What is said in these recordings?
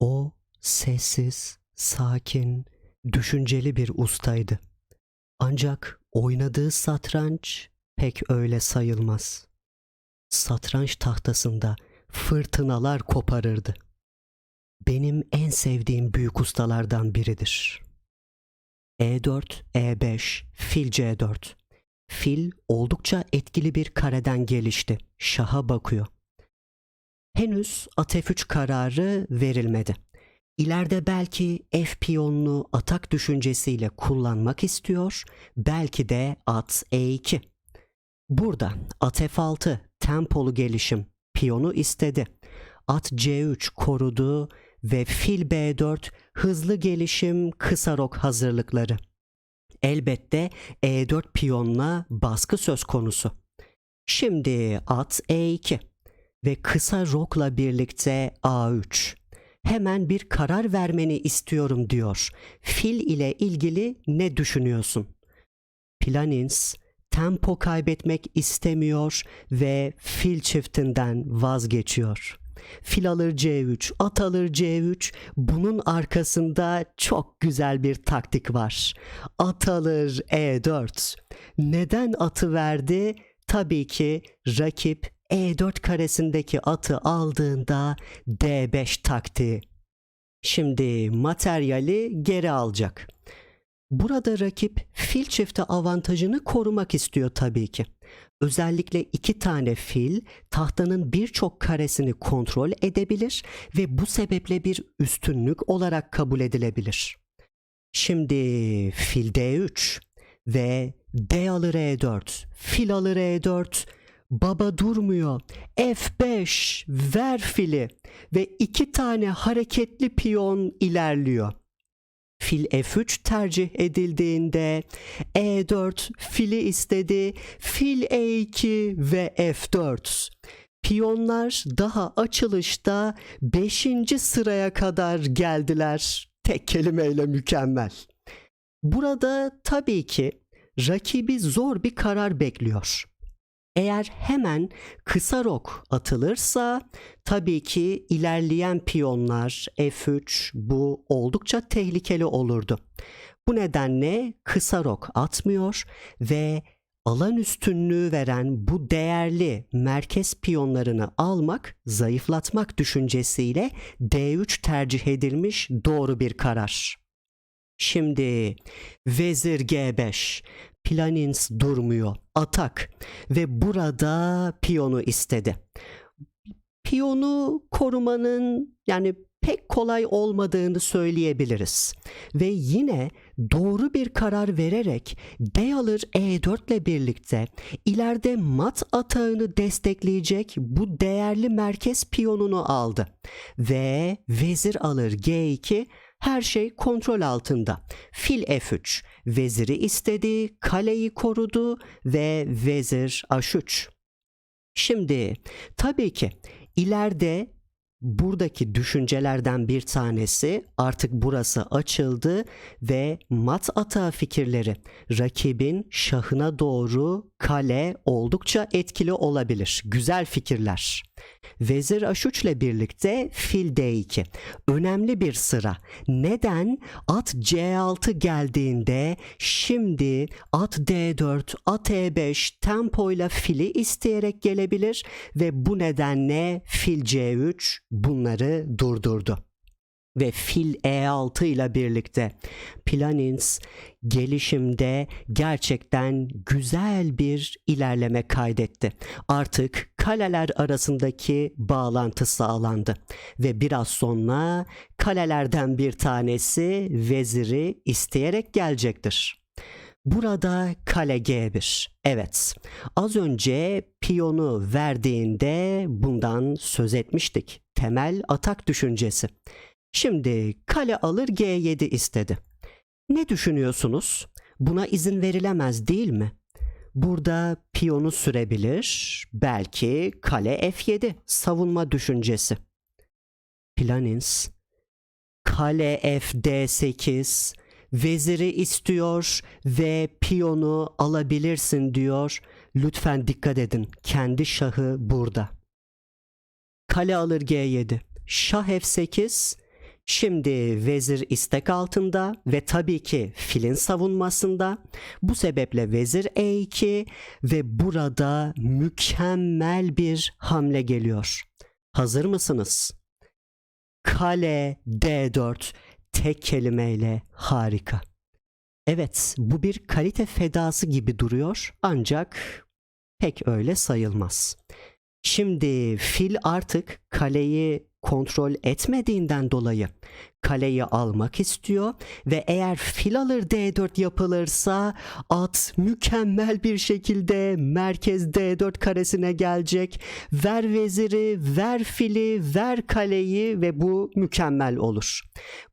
O sessiz, sakin, düşünceli bir ustaydı. Ancak oynadığı satranç pek öyle sayılmaz. Satranç tahtasında fırtınalar koparırdı. Benim en sevdiğim büyük ustalardan biridir. E4, E5, fil C4. Fil oldukça etkili bir kareden gelişti. Şaha bakıyor. Henüz at F3 kararı verilmedi. İleride belki F piyonunu atak düşüncesiyle kullanmak istiyor, belki de at E2. Burada at F6 tempolu gelişim piyonu istedi. At C3 korudu ve fil B4 hızlı gelişim kısa rok hazırlıkları. Elbette E4 piyonla baskı söz konusu. Şimdi at E2 ve kısa rokla birlikte A3. Hemen bir karar vermeni istiyorum diyor. Fil ile ilgili ne düşünüyorsun? Planins tempo kaybetmek istemiyor ve fil çiftinden vazgeçiyor. Fil alır C3, at alır C3. Bunun arkasında çok güzel bir taktik var. At alır E4. Neden atı verdi? Tabii ki rakip E4 karesindeki atı aldığında D5 taktiği. Şimdi materyali geri alacak. Burada rakip fil çifti avantajını korumak istiyor tabii ki. Özellikle iki tane fil tahtanın birçok karesini kontrol edebilir ve bu sebeple bir üstünlük olarak kabul edilebilir. Şimdi fil D3 ve D alır E4, fil alır E4, baba durmuyor. F5 ver fili ve iki tane hareketli piyon ilerliyor. Fil F3 tercih edildiğinde E4 fili istedi, fil E2 ve F4. Piyonlar daha açılışta 5. sıraya kadar geldiler. Tek kelimeyle mükemmel. Burada tabii ki rakibi zor bir karar bekliyor. Eğer hemen kısa rok atılırsa tabii ki ilerleyen piyonlar F3 bu oldukça tehlikeli olurdu. Bu nedenle kısa rok atmıyor ve alan üstünlüğü veren bu değerli merkez piyonlarını almak, zayıflatmak düşüncesiyle D3 tercih edilmiş doğru bir karar. Şimdi vezir G5 Planins durmuyor. Atak ve burada piyonu istedi. Piyonu korumanın yani pek kolay olmadığını söyleyebiliriz. Ve yine doğru bir karar vererek D alır E4 ile birlikte ileride mat atağını destekleyecek bu değerli merkez piyonunu aldı. Ve vezir alır G2 her şey kontrol altında. Fil F3, veziri istedi, kaleyi korudu ve vezir H3. Şimdi tabii ki ileride buradaki düşüncelerden bir tanesi artık burası açıldı ve mat atağı fikirleri rakibin şahına doğru kale oldukça etkili olabilir. Güzel fikirler. Vezir H3 ile birlikte fil D2. Önemli bir sıra. Neden? At C6 geldiğinde şimdi at D4, at E5 tempoyla fili isteyerek gelebilir ve bu nedenle fil C3 bunları durdurdu ve fil E6 ile birlikte Planins gelişimde gerçekten güzel bir ilerleme kaydetti. Artık kaleler arasındaki bağlantı sağlandı ve biraz sonra kalelerden bir tanesi veziri isteyerek gelecektir. Burada kale G1. Evet. Az önce piyonu verdiğinde bundan söz etmiştik. Temel atak düşüncesi. Şimdi kale alır G7 istedi. Ne düşünüyorsunuz? Buna izin verilemez değil mi? Burada piyonu sürebilir. Belki kale F7 savunma düşüncesi. Planins kale F D8 veziri istiyor ve piyonu alabilirsin diyor. Lütfen dikkat edin. Kendi şahı burada. Kale alır G7. Şah F8 Şimdi vezir istek altında ve tabii ki filin savunmasında. Bu sebeple vezir E2 ve burada mükemmel bir hamle geliyor. Hazır mısınız? Kale D4 tek kelimeyle harika. Evet, bu bir kalite fedası gibi duruyor ancak pek öyle sayılmaz. Şimdi fil artık kaleyi kontrol etmediğinden dolayı kaleyi almak istiyor ve eğer fil alır D4 yapılırsa at mükemmel bir şekilde merkez D4 karesine gelecek. Ver veziri, ver fili, ver kaleyi ve bu mükemmel olur.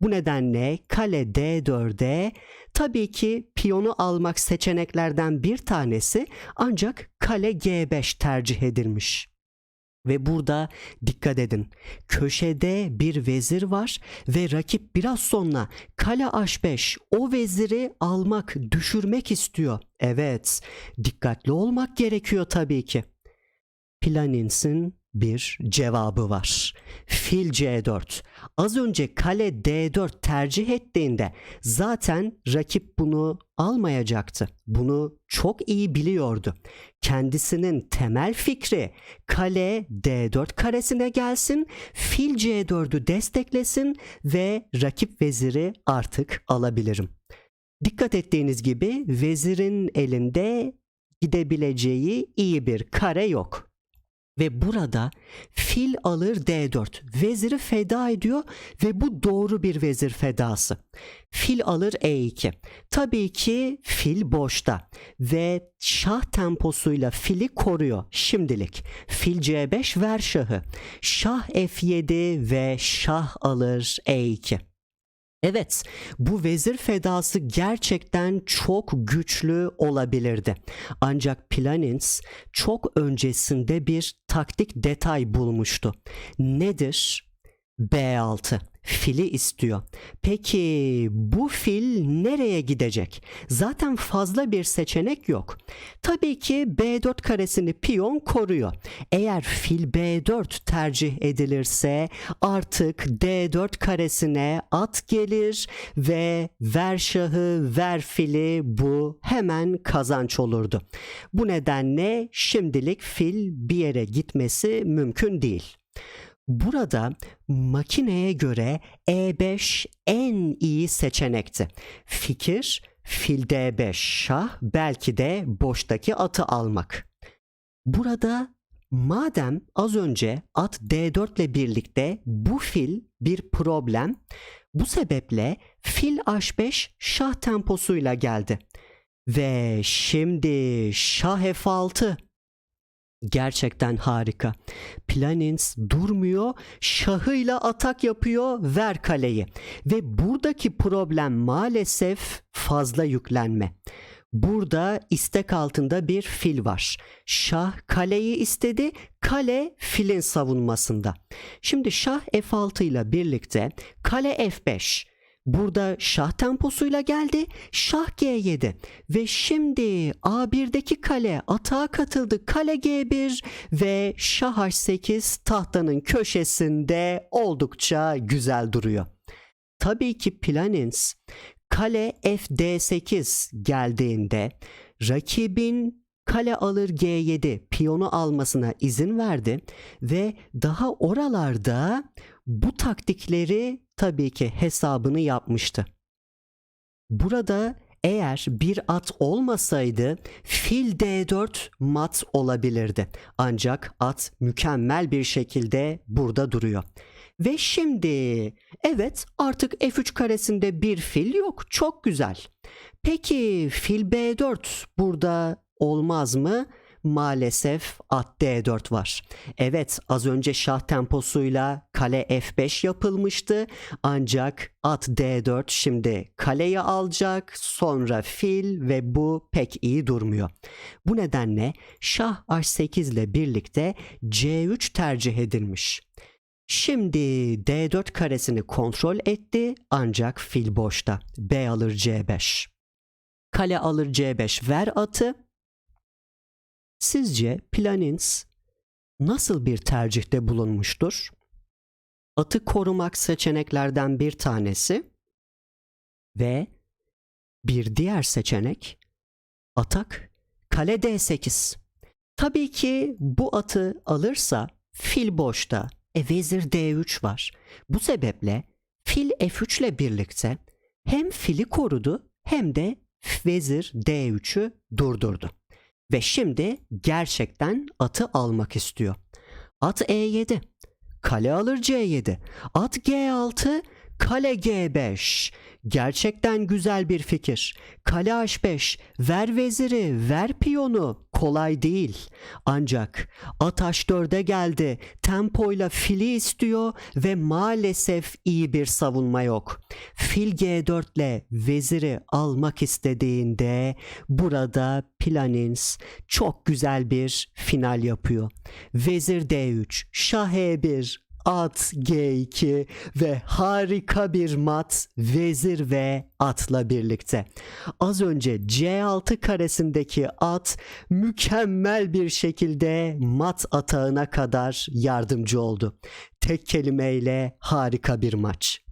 Bu nedenle kale D4'e tabii ki piyonu almak seçeneklerden bir tanesi ancak kale G5 tercih edilmiş. Ve burada dikkat edin. Köşede bir vezir var ve rakip biraz sonra kale H5 o veziri almak, düşürmek istiyor. Evet, dikkatli olmak gerekiyor tabii ki. Planins'in bir cevabı var. Fil C4. Az önce kale D4 tercih ettiğinde zaten rakip bunu almayacaktı. Bunu çok iyi biliyordu. Kendisinin temel fikri kale D4 karesine gelsin, fil C4'ü desteklesin ve rakip veziri artık alabilirim. Dikkat ettiğiniz gibi vezirin elinde gidebileceği iyi bir kare yok. Ve burada fil alır D4. Veziri feda ediyor ve bu doğru bir vezir fedası. Fil alır E2. Tabii ki fil boşta ve şah temposuyla fili koruyor şimdilik. Fil C5 ver şahı. Şah F7 ve şah alır E2. Evet, bu vezir fedası gerçekten çok güçlü olabilirdi. Ancak Planins çok öncesinde bir taktik detay bulmuştu. Nedir? B6 fili istiyor. Peki bu fil nereye gidecek? Zaten fazla bir seçenek yok. Tabii ki B4 karesini piyon koruyor. Eğer fil B4 tercih edilirse artık D4 karesine at gelir ve ver şahı ver fili bu hemen kazanç olurdu. Bu nedenle şimdilik fil bir yere gitmesi mümkün değil. Burada makineye göre E5 en iyi seçenekti. Fikir fil D5 şah belki de boştaki atı almak. Burada madem az önce at D4 ile birlikte bu fil bir problem bu sebeple fil H5 şah temposuyla geldi. Ve şimdi şah F6 Gerçekten harika. Planins durmuyor, şahıyla atak yapıyor, ver kaleyi. Ve buradaki problem maalesef fazla yüklenme. Burada istek altında bir fil var. Şah kaleyi istedi, kale filin savunmasında. Şimdi şah F6 ile birlikte kale F5, Burada şah temposuyla geldi. Şah G7 ve şimdi A1'deki kale atağa katıldı. Kale G1 ve şah H8 tahtanın köşesinde oldukça güzel duruyor. Tabii ki Planins kale FD8 geldiğinde rakibin kale alır G7 piyonu almasına izin verdi ve daha oralarda bu taktikleri tabii ki hesabını yapmıştı. Burada eğer bir at olmasaydı fil D4 mat olabilirdi. Ancak at mükemmel bir şekilde burada duruyor. Ve şimdi evet artık F3 karesinde bir fil yok. Çok güzel. Peki fil B4 burada olmaz mı? Maalesef at D4 var. Evet az önce şah temposuyla kale F5 yapılmıştı ancak at D4 şimdi kaleyi alacak sonra fil ve bu pek iyi durmuyor. Bu nedenle şah H8 ile birlikte C3 tercih edilmiş. Şimdi D4 karesini kontrol etti ancak fil boşta. B alır C5. Kale alır C5 ver atı Sizce Planins nasıl bir tercihte bulunmuştur? atı korumak seçeneklerden bir tanesi ve bir diğer seçenek atak kale D8. Tabii ki bu atı alırsa fil boşta. E vezir D3 var. Bu sebeple fil F3 ile birlikte hem fili korudu hem de vezir D3'ü durdurdu. Ve şimdi gerçekten atı almak istiyor. At E7. Kale alır C7. At G6. Kale G5. Gerçekten güzel bir fikir. Kale H5. Ver veziri, ver piyonu. Kolay değil. Ancak at H4'e geldi. Tempoyla fili istiyor ve maalesef iyi bir savunma yok. Fil G4 ile veziri almak istediğinde burada Planins çok güzel bir final yapıyor. Vezir D3, Şah E1, at G2 ve harika bir mat vezir ve atla birlikte. Az önce C6 karesindeki at mükemmel bir şekilde mat atağına kadar yardımcı oldu. Tek kelimeyle harika bir maç.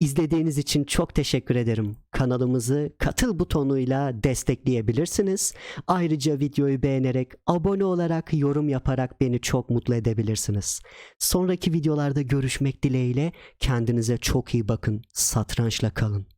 İzlediğiniz için çok teşekkür ederim. Kanalımızı katıl butonuyla destekleyebilirsiniz. Ayrıca videoyu beğenerek, abone olarak, yorum yaparak beni çok mutlu edebilirsiniz. Sonraki videolarda görüşmek dileğiyle kendinize çok iyi bakın. Satrançla kalın.